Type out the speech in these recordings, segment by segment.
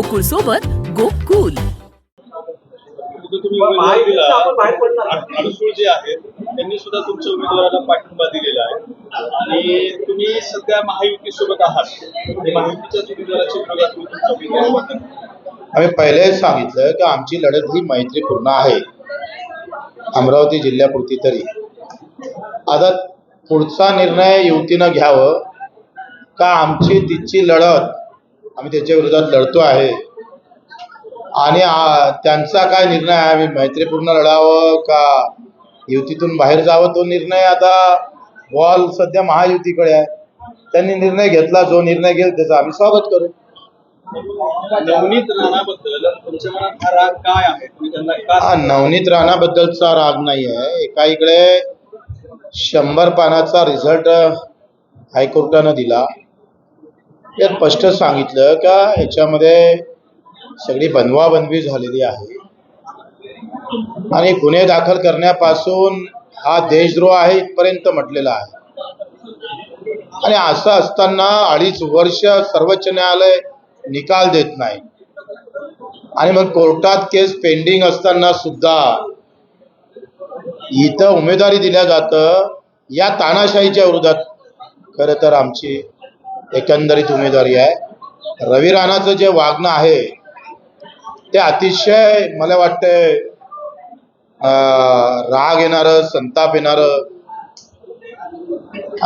गोकुळ सोबत गोकुल. जो तुम्ही उमेदवार दिला. अडसूळ जे आहेत त्यांनी सुद्धा तुमच्या उमेदवाराला पाठिंबा दिलेला आहे. आणि तुम्ही सध्या महायुती सोबत आहात. आणि महायुतीच्याच उमेदवाराच्या विरोधात तुम्ही तुमचा उमेदवार उभा करता. आम्ही पहिलेच सांगितलं की आमची लढत ही मैत्रीपूर्ण आहे. अमरावती जिल्ह्यापुरती तरी. आता पुढचा निर्णय युवतीनं घ्यावं का आमची तिची लढत आम्ही त्याच्या विरोधात लढतो आहे. आणि आ- त्यांचा काय निर्णय आहे? आम्ही मैत्रीपूर्ण लढावं का? युतीतून बाहेर जावं तो निर्णय आता बॉल सध्या महायुतीकडे आहे. त्यांनी निर्णय घेतला जो निर्णय घेईल त्याचं आम्ही स्वागत करू. नवनीत राणाबद्दल तुमच्या मनात हा राग काय आहे? तुम्ही त्यांना का हा नवनीत राणाबद्दलचा राग नाही आहे. एका इकडे शंभर पानाचा रिझल्ट हायकोर्टानं दिला. ते स्पष्ट सांगितलं का याच्यामध्ये सगळी बनवाबनवी झालेली आहे? आणि गुन्हे दाखल करण्यापासून हा देशद्रोह आहे इथपर्यंत म्हटलेला आहे. आणि असं असताना अडीच वर्ष सर्वोच्च न्यायालय निकाल देत नाही. आणि मग कोर्टात केस पेंडिंग असताना सुद्धा इथं उमेदवारी दिल्या जातं या तानाशाहीच्या विरोधात. खरं तर आमची एकंदरीत उमेदवारी आहे. रवी राणाचं जे वागणं आहे ते अतिशय मला वाटतंय राग येणारं संताप येणारं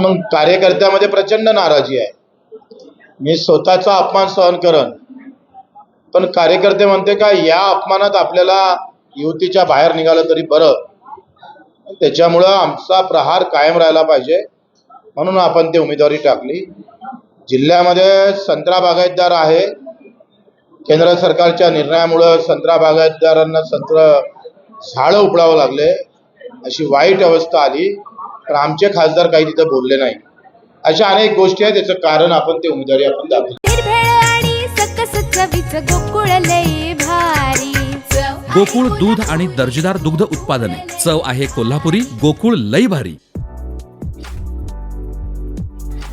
मग कार्यकर्त्यामध्ये प्रचंड नाराजी आहे. मी स्वतःचा अपमान सहन करन पण कार्यकर्ते म्हणते का या अपमानात आपल्याला युतीच्या बाहेर निघालं तरी बरं. त्याच्यामुळं आमचा प्रहार कायम राहिला पाहिजे. म्हणून आपण ते उमेदवारी टाकली. जिल्ह्यामध्ये संत्रा बागायतदार आहे. केंद्र सरकारच्या निर्णयामुळं संत्रा बागायतदारांना संत्र झाडं उपडावं लागले. अशी वाईट अवस्था आली. पण आमचे खासदार काही तिथं बोलले नाही. अशा अनेक गोष्टी आहेत. त्याचं कारण आपण ते उमेदवारी आपण भारी. गोकुळ दूध आणि दर्जेदार दुग्ध उत्पादने. चव आहे कोल्हापुरी गोकुळ लई भारी.